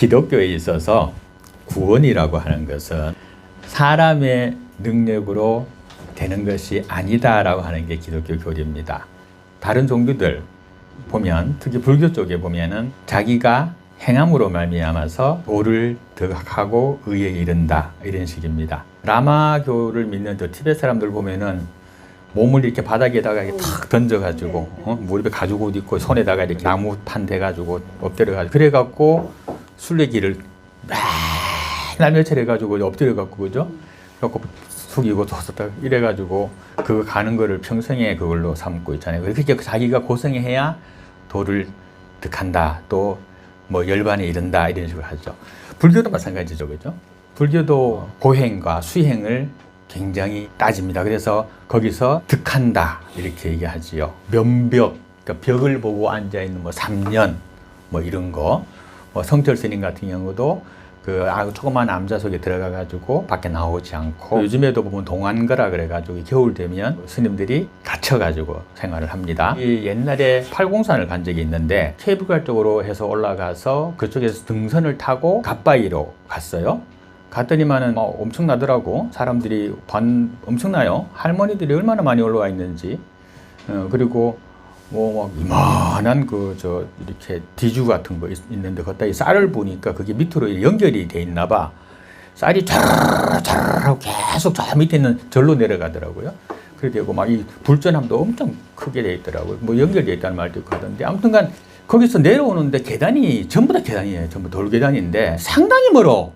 기독교에 있어서 구원이라고 하는 것은 사람의 능력으로 되는 것이 아니다라고 하는 게 기독교 교리입니다. 다른 종교들 보면 특히 불교 쪽에 보면은 자기가 행함으로 말미암아서 도를 득하고 의에 이른다 이런 식입니다. 라마교를 믿는 저 티베트 사람들 보면은 몸을 이렇게 바닥에다가 탁 던져가지고 어? 무릎에 가죽 옷 입고 손에다가 이렇게 나무 판 대가지고 엎드려가지고 그래갖고 순례길을 맨날 며칠 해가지고 엎드려갖고 그죠? 그래갖고 숙이고 섰다 이래가지고 그거 가는 거를 평생에 그걸로 삼고 있잖아요. 그렇게 자기가 고생해야 도를 득한다. 또 뭐 열반에 이른다 이런 식으로 하죠. 불교도 마찬가지죠, 그죠? 불교도 고행과 수행을 굉장히 따집니다. 그래서 거기서 득한다 이렇게 얘기하지요. 면벽, 그러니까 벽을 보고 앉아 있는 뭐 3년 뭐 이런 거. 뭐 성철 스님 같은 경우도 그 아, 조그만 남자 속에 들어가 가지고 밖에 나오지 않고 요즘에도 보면 동안거라 그래 가지고 겨울 되면 스님들이 갇혀 가지고 생활을 합니다. 이 옛날에 팔공산을 간 적이 있는데 케이블카 쪽으로 해서 올라가서 그쪽에서 등선을 타고 갓바위로 갔어요. 갔더니만은 어, 엄청나더라고. 사람들이 반 엄청나요. 할머니들이 얼마나 많이 올라와 있는지. 어, 그리고 뭐, 막 이만한 그, 저, 이렇게 디주 같은 거 있, 걷다 이 쌀을 보니까 그게 밑으로 연결이 돼 있나 봐. 쌀이 촤르르 계속 저 밑에 있는 절로 내려가더라고요. 그래 되고 막 이 불전함도 엄청 크게 돼 있더라고요. 뭐 연결돼 있다는 말도 있고 하던데. 아무튼간 거기서 내려오는데 계단이 전부 다 계단이에요. 전부 돌 계단인데 상당히 멀어.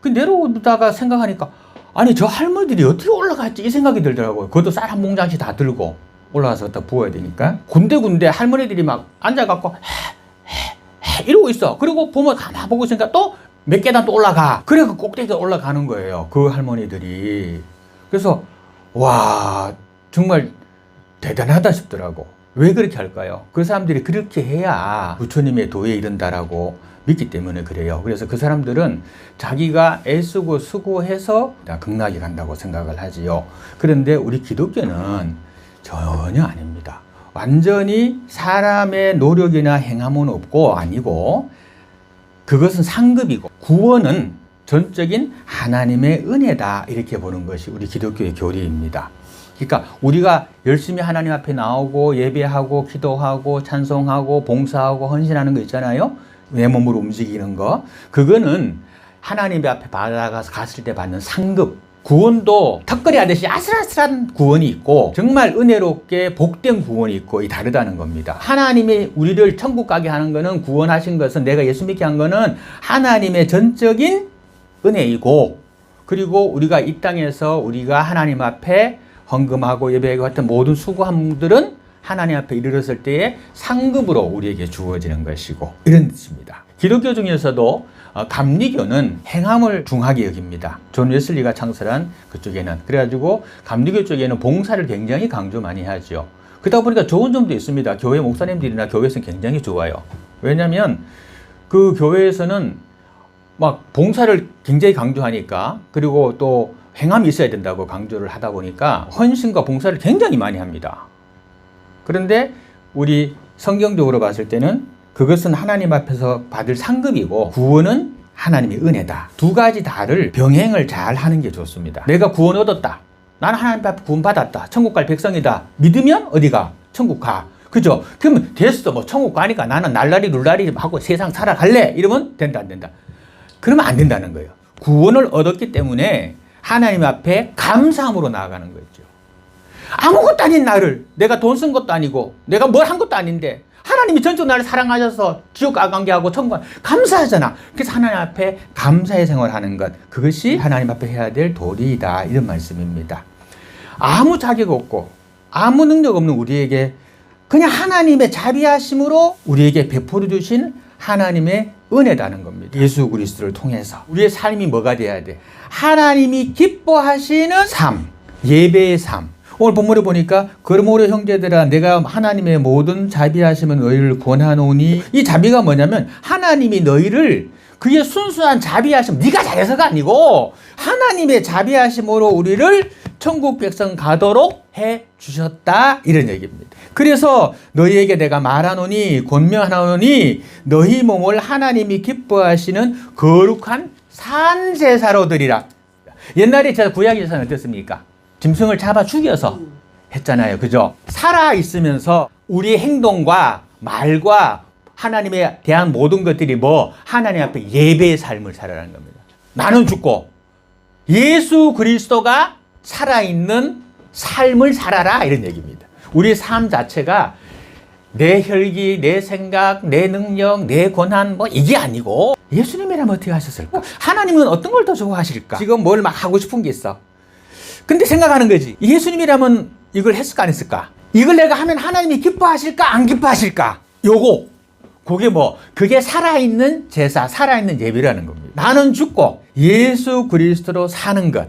그 내려오다가 생각하니까 아니 저 할머니들이 어떻게 올라갔지 이 생각이 들더라고요. 그것도 쌀 한 봉장씩 다 들고 올라가서 갖다 부어야 되니까 군데군데 할머니들이 막 앉아갖고 헤헤헤 이러고 있어. 그리고 보면 가만 보고 있으니까 또 몇 계단 또 올라가. 그래 그 꼭대기에 올라가는 거예요. 그 할머니들이. 그래서 와 정말 대단하다 싶더라고. 왜 그렇게 할까요? 그 사람들이 그렇게 해야 부처님의 도에 이른다라고 믿기 때문에 그래요. 그래서 그 사람들은 자기가 애쓰고 수고해서 극락에 간다고 생각을 하지요. 그런데 우리 기독교는 전혀 아닙니다. 완전히 사람의 노력이나 행함은 없고 아니고 그것은 상급이고 구원은 전적인 하나님의 은혜다 이렇게 보는 것이 우리 기독교의 교리입니다. 그러니까 우리가 열심히 하나님 앞에 나오고 예배하고 기도하고 찬송하고 봉사하고 헌신하는 거 있잖아요. 내 몸으로 움직이는 거. 그거는 하나님 앞에 받아가서 갔을 때 받는 상급. 구원도 턱걸이 하듯이 아슬아슬한 구원이 있고 정말 은혜롭게 복된 구원이 있고 이 다르다는 겁니다. 하나님이 우리를 천국 가게 하는 거는 구원하신 것은 내가 예수 믿게 한 거는 하나님의 전적인 은혜이고 그리고 우리가 이 땅에서 우리가 하나님 앞에 헌금하고 예배하고 같은 모든 수고함들은 하나님 앞에 이르렀을 때에 상급으로 우리에게 주어지는 것이고 이런 뜻입니다. 기독교 중에서도 어, 감리교는 행함을 중하게 여깁니다. 존 웨슬리가 창설한 그쪽에는 그래가지고 감리교 쪽에는 봉사를 굉장히 강조 많이 하죠. 그러다 보니까 좋은 점도 있습니다. 교회 목사님들이나 교회에서는 굉장히 좋아요. 왜냐하면 그 교회에서는 막 봉사를 굉장히 강조하니까 그리고 또 행함이 있어야 된다고 강조를 하다 보니까 헌신과 봉사를 굉장히 많이 합니다. 그런데 우리 성경적으로 봤을 때는 그것은 하나님 앞에서 받을 상급이고 구원은 하나님의 은혜다. 두 가지 다를 병행을 잘 하는 게 좋습니다. 내가 구원 얻었다. 나는 하나님 앞에 구원 받았다. 천국 갈 백성이다. 믿으면 어디가? 천국 가. 그죠? 그러면 됐어. 뭐 천국 가니까 나는 날라리 룰라리 하고 세상 살아갈래. 이러면 된다 안 된다. 그러면 안 된다는 거예요. 구원을 얻었기 때문에 하나님 앞에 감사함으로 나아가는 거죠. 아무것도 아닌 나를 내가 돈 쓴 것도 아니고 내가 뭘 한 것도 아닌데 하나님이 전적 나를 사랑하셔서 지옥 가게 하고 천국 감사하잖아. 그래서 하나님 앞에 감사의 생활하는 것 그것이 하나님 앞에 해야 될 도리이다 이런 말씀입니다. 아무 자격 없고 아무 능력 없는 우리에게 그냥 하나님의 자비하심으로 우리에게 베풀어 주신 하나님의 은혜다는 겁니다. 예수 그리스도를 통해서 우리의 삶이 뭐가 돼야 돼? 하나님이 기뻐하시는 삶, 예배의 삶. 오늘 본문에 보니까 그러므로 형제들아 내가 하나님의 모든 자비하심은 너희를 권하노니 이 자비가 뭐냐면 하나님이 너희를 그의 순수한 자비하심 네가 잘해서가 아니고 하나님의 자비하심으로 우리를 천국 백성 가도록 해 주셨다 이런 얘기입니다. 그래서 너희에게 내가 말하노니 권명하노니 너희 몸을 하나님이 기뻐하시는 거룩한 산제사로 드리라. 옛날에 제가 구약 예산은 어땠습니까? 짐승을 잡아 죽여서 했잖아요. 그죠? 살아 있으면서 우리의 행동과 말과 하나님에 대한 모든 것들이 뭐 하나님 앞에 예배의 삶을 살아라는 겁니다. 나는 죽고 예수 그리스도가 살아있는 삶을 살아라 이런 얘기입니다. 우리의 삶 자체가 내 혈기, 내 생각, 내 능력, 내 권한 뭐 이게 아니고 예수님이라면 어떻게 하셨을까? 하나님은 어떤 걸 더 좋아하실까? 지금 뭘 막 하고 싶은 게 있어. 근데 생각하는 거지. 예수님이라면 이걸 했을까 안 했을까? 이걸 내가 하면 하나님이 기뻐하실까 안 기뻐하실까? 요거. 그게 뭐 그게 살아있는 제사, 살아있는 예배라는 겁니다. 나는 죽고 예수 그리스도로 사는 것.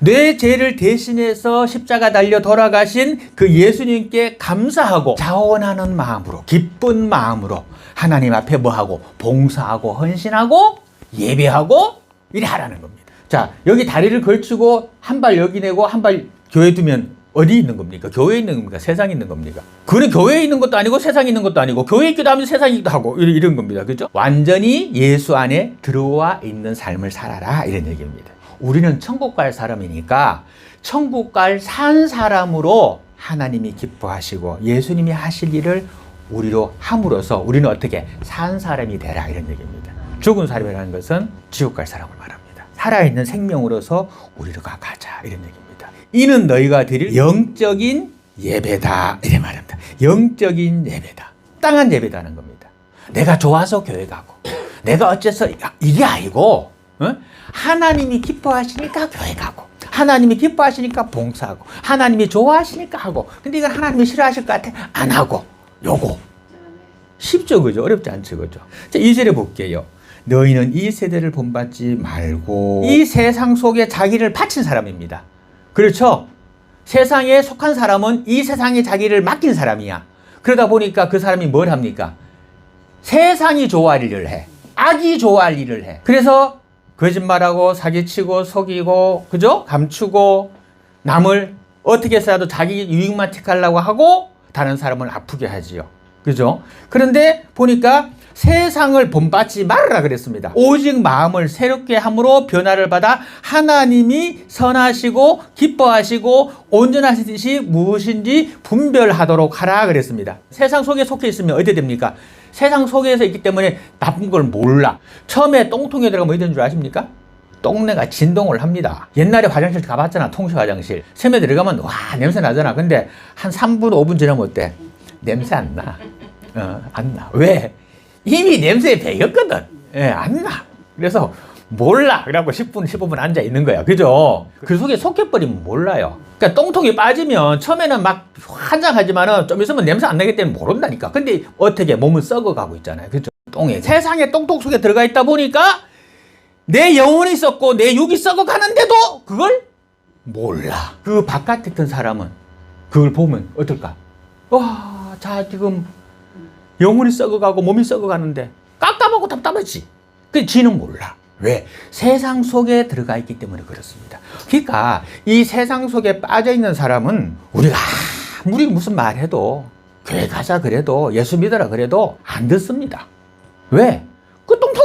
내 죄를 대신해서 십자가 달려 돌아가신 그 예수님께 감사하고 자원하는 마음으로 기쁜 마음으로 하나님 앞에 뭐하고 봉사하고 헌신하고 예배하고 이래 하라는 겁니다. 자 여기 다리를 걸치고 한 발 여기 내고 한 발 교회 두면 어디 있는 겁니까? 교회에 있는 겁니까? 세상에 있는 겁니까? 그래 교회에 있는 것도 아니고 세상에 있는 것도 아니고 교회에 있기도 하면서 세상에 있기도 하고 이런 겁니다. 그죠? 완전히 예수 안에 들어와 있는 삶을 살아라 이런 얘기입니다. 우리는 천국 갈 사람이니까 천국 갈 산 사람으로 하나님이 기뻐하시고 예수님이 하실 일을 우리로 함으로써 우리는 어떻게 산 사람이 되라 이런 얘기입니다. 죽은 사람이라는 것은 지옥 갈 사람을 말합니다. 살아있는 생명으로서 우리로 가자 이런 얘기입니다. 이는 너희가 드릴 영적인 예배다 이래 말합니다. 영적인 예배다. 땅한 예배다는 겁니다. 내가 좋아서 교회 가고 내가 어째서 이게 아니고 어? 하나님이 기뻐하시니까 교회 가고 하나님이 기뻐하시니까 봉사하고 하나님이 좋아하시니까 하고 근데 이건 하나님이 싫어하실 것 같아 안 하고 요거 쉽죠 그죠 어렵지 않죠 그죠 자 2절에 볼게요 너희는 이 세대를 본받지 말고 이 세상 속에 자기를 바친 사람입니다 그렇죠 세상에 속한 사람은 이 세상에 자기를 맡긴 사람이야 그러다 보니까 그 사람이 뭘 합니까 세상이 좋아할 일을 해 악이 좋아할 일을 해 그래서 거짓말하고 사기치고 속이고 그죠? 감추고 남을 어떻게 해서라도 자기 유익만 택하려고 하고 다른 사람을 아프게 하지요. 그죠? 그런데 보니까 세상을 본받지 말아라 그랬습니다. 오직 마음을 새롭게 함으로 변화를 받아 하나님이 선하시고 기뻐하시고 온전하시듯이 무엇인지 분별하도록 하라 그랬습니다. 세상 속에 속해 있으면 어디 됩니까? 세상 속에서 있기 때문에 나쁜 걸 몰라. 처음에 똥통에 들어가면 뭐 이런 줄 아십니까? 똥내가 진동을 합니다. 옛날에 화장실 가봤잖아. 통시 화장실. 처음에 들어가면 와 냄새 나잖아. 근데 한 3분 5분 지나면 어때? 냄새 안 나. 어, 안 나. 왜? 이미 냄새에 배겼거든. 예, 안 나. 그래서 몰라. 그래갖고 10분, 15분 앉아 있는 거야. 그죠? 그 속에 속해버리면 몰라요. 그러니까 똥통이 빠지면 처음에는 막 환장하지만은 좀 있으면 냄새 안 나기 때문에 모른다니까. 근데 어떻게 몸은 썩어가고 있잖아요. 그죠? 똥에. 세상에 똥통 속에 들어가 있다 보니까 내 영혼이 썩고 내 육이 썩어가는데도 그걸 몰라. 그 바깥에 있던 사람은 그걸 보면 어떨까? 와, 자, 지금 영혼이 썩어가고 몸이 썩어가는데 깝깝하고 답답하지. 그 지는 몰라. 왜? 세상 속에 들어가 있기 때문에 그렇습니다. 그러니까 이 세상 속에 빠져 있는 사람은 우리가 아무리 무슨 말해도 교회 가자 그래도 예수 믿어라 그래도 안 듣습니다. 왜?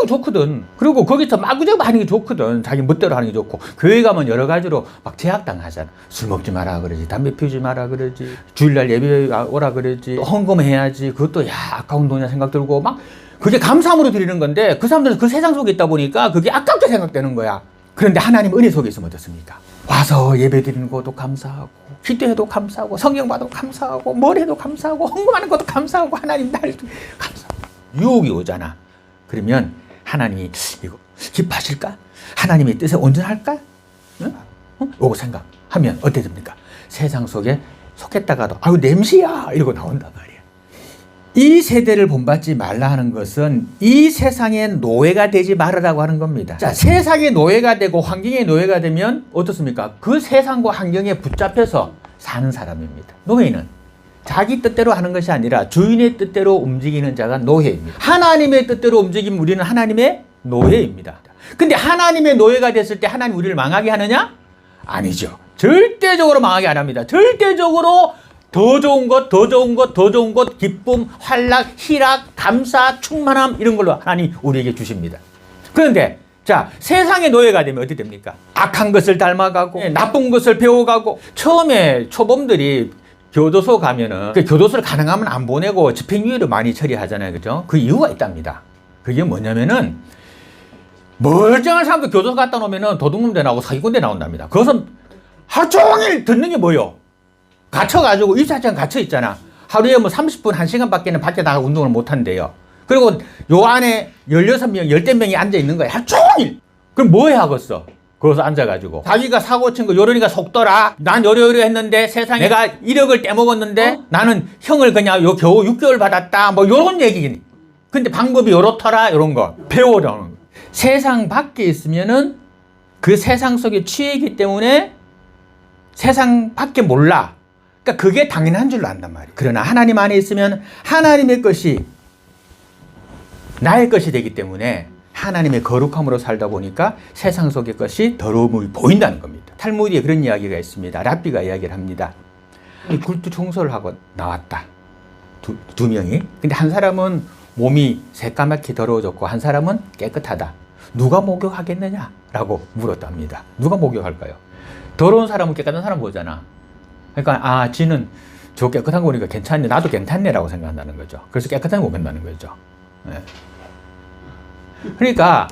좋거든. 그리고 거기서 마구잡이 하는 게 좋거든. 자기 멋대로 하는 게 좋고. 교회 가면 여러 가지로 막 제약당하잖아. 술 먹지 마라 그러지. 담배 피우지 마라 그러지. 주일날 예배 오라 그러지. 헌금해야지. 그것도 야, 아까운 돈이야 생각 들고 막 그게 감사함으로 드리는 건데 그 사람들은 그 세상 속에 있다 보니까 그게 아깝게 생각되는 거야. 그런데 하나님 은혜 속에 있으면 어떻습니까? 와서 예배 드리는 것도 감사하고 기도해도 감사하고 성경 봐도 감사하고 뭘 해도 감사하고 헌금하는 것도 감사하고 하나님 날 감사하고 유혹이 오잖아. 그러면 하나님이 이거 기뻐하실까? 하나님의 뜻에 온전할까? 응? 응? 요거 생각하면 어떻게 됩니까? 세상 속에 속했다가도 아유 냄새야 이러고 나온단 말이야. 이 세대를 본받지 말라 하는 것은 이 세상의 노예가 되지 말으라고 하는 겁니다. 자, 세상의 노예가 되고 환경의 노예가 되면 어떻습니까? 그 세상과 환경에 붙잡혀서 사는 사람입니다. 노예는 자기 뜻대로 하는 것이 아니라 주인의 뜻대로 움직이는 자가 노예입니다. 하나님의 뜻대로 움직이면 우리는 하나님의 노예입니다. 근데 하나님의 노예가 됐을 때 하나님 우리를 망하게 하느냐? 아니죠. 절대적으로 망하게 안 합니다. 절대적으로 더 좋은 것, 더 좋은 것, 더 좋은 것, 기쁨, 활락, 희락, 감사, 충만함 이런 걸로 하나님 우리에게 주십니다. 그런데 자 세상의 노예가 되면 어떻게 됩니까? 악한 것을 닮아가고 예, 나쁜 것을 배워가고 처음에 초범들이 교도소 가면은 그 교도소를 가능하면 안 보내고 집행유예를 많이 처리하잖아요, 그죠? 그 이유가 있답니다. 그게 뭐냐면은 멀쩡한 사람도 교도소 갔다 놓으면은 도둑놈대 나오고 사기꾼대 나온답니다. 그것은 하루 종일 듣는 게 뭐요? 갇혀가지고 입사장 갇혀 있잖아. 하루에 뭐 30분, 1시간 밖에는 밖에 나가 운동을 못 한대요. 그리고 요 안에 16명, 10명이 앉아 있는 거야. 하루 종일! 그럼 뭐 해야 하겠어? 거기서 앉아가지고. 자기가 사고 친 거 요런이가 속더라. 난 요러요러 했는데 세상에 내가 1억을 떼먹었는데 나는 형을 그냥 요 겨우 6개월 받았다. 뭐 요런 얘기긴. 근데 방법이 요렇더라. 요런 거. 배우라는 거. 세상 밖에 있으면은 그 세상 속에 취해있기 때문에 세상 밖에 몰라. 그러니까 그게 당연한 줄로 안단 말이에요. 그러나 하나님 안에 있으면 하나님의 것이 나의 것이 되기 때문에 하나님의 거룩함으로 살다 보니까 세상 속의 것이 더러움이 보인다는 겁니다. 탈무디에 그런 이야기가 있습니다. 랍비가 이야기를 합니다. 이 굴뚝 청소를 하고 나왔다. 두, 두 명이. 근데 한 사람은 몸이 새까맣게 더러워졌고 한 사람은 깨끗하다. 누가 목욕하겠느냐 라고 물었답니다. 누가 목욕할까요? 더러운 사람은 깨끗한 사람 보잖아. 그러니까 아, 지는 저 깨끗한 거 보니까 괜찮네. 나도 괜찮네 라고 생각한다는 거죠. 그래서 깨끗한 거 먹는다는 거죠. 예. 그러니까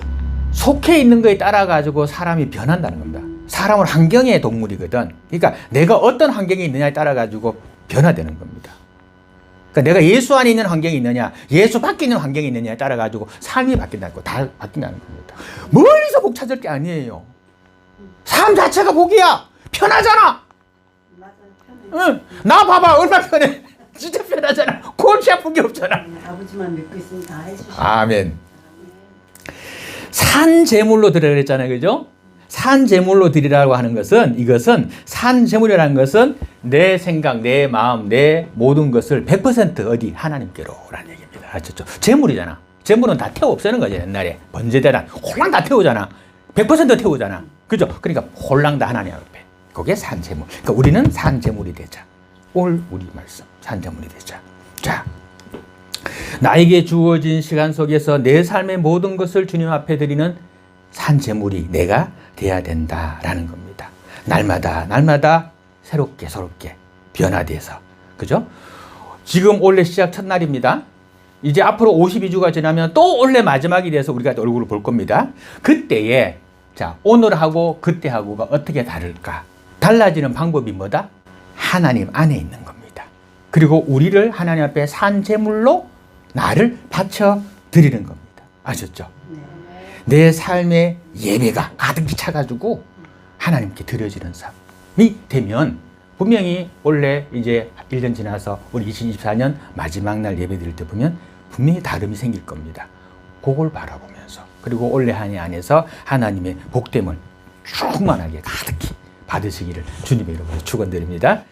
속해 있는 거에 따라 가지고 사람이 변한다는 겁니다. 사람은 환경의 동물이거든. 그러니까 내가 어떤 환경에 있느냐에 따라 가지고 변화되는 겁니다. 그러니까 내가 예수 안에 있는 환경이 있느냐, 예수 밖에 있는 환경이 있느냐에 따라 가지고 삶이 바뀐다는 거, 다 바뀐다는 겁니다. 멀리서 복 찾을 게 아니에요. 삶 자체가 복이야. 편하잖아. 응. 나 봐봐. 얼마나 편해. 진짜 편하잖아. 골치 아픈 게 없잖아. 네, 아버지만 믿고 있으면 다 해주시고. 아멘. 산 제물로 드리라 그랬잖아요. 그죠? 산 제물로 드리라고 하는 것은 이것은 산 제물이라는 것은 내 생각, 내 마음, 내 모든 것을 100% 어디 하나님께로라는 얘기입니다. 아셨죠? 제물이잖아. 제물은 다 태워 없애는 거지 옛날에 번제대란 홀랑 다 태우잖아. 100% 태우잖아. 그죠? 그러니까 홀랑 다 하나님 앞에. 그게 산 제물. 그러니까 우리는 산 제물이 되자. 오늘 우리 말씀 산 제물이 되자. 자, 나에게 주어진 시간 속에서 내 삶의 모든 것을 주님 앞에 드리는 산 제물이 내가 돼야 된다라는 겁니다. 날마다 날마다 새롭게 새롭게 변화돼서 그죠? 지금 올해 시작 첫날입니다. 이제 앞으로 52주가 지나면 또 올해 마지막이 돼서 우리가 얼굴을 볼 겁니다. 그때에 자 오늘하고 그때하고가 어떻게 다를까? 달라지는 방법이 뭐다? 하나님 안에 있는 겁니다. 그리고 우리를 하나님 앞에 산 제물로 나를 바쳐 드리는 겁니다. 아셨죠? 네. 내 삶의 예배가 가득히 차가지고 하나님께 드려지는 삶이 되면 분명히 원래 이제 1년 지나서 우리 2024년 마지막 날 예배 드릴 때 보면 분명히 다름이 생길 겁니다. 그걸 바라보면서 그리고 올해 한 해 안에서 하나님의 복됨을 충만하게 가득히 받으시기를 주님의 이름으로 축원드립니다.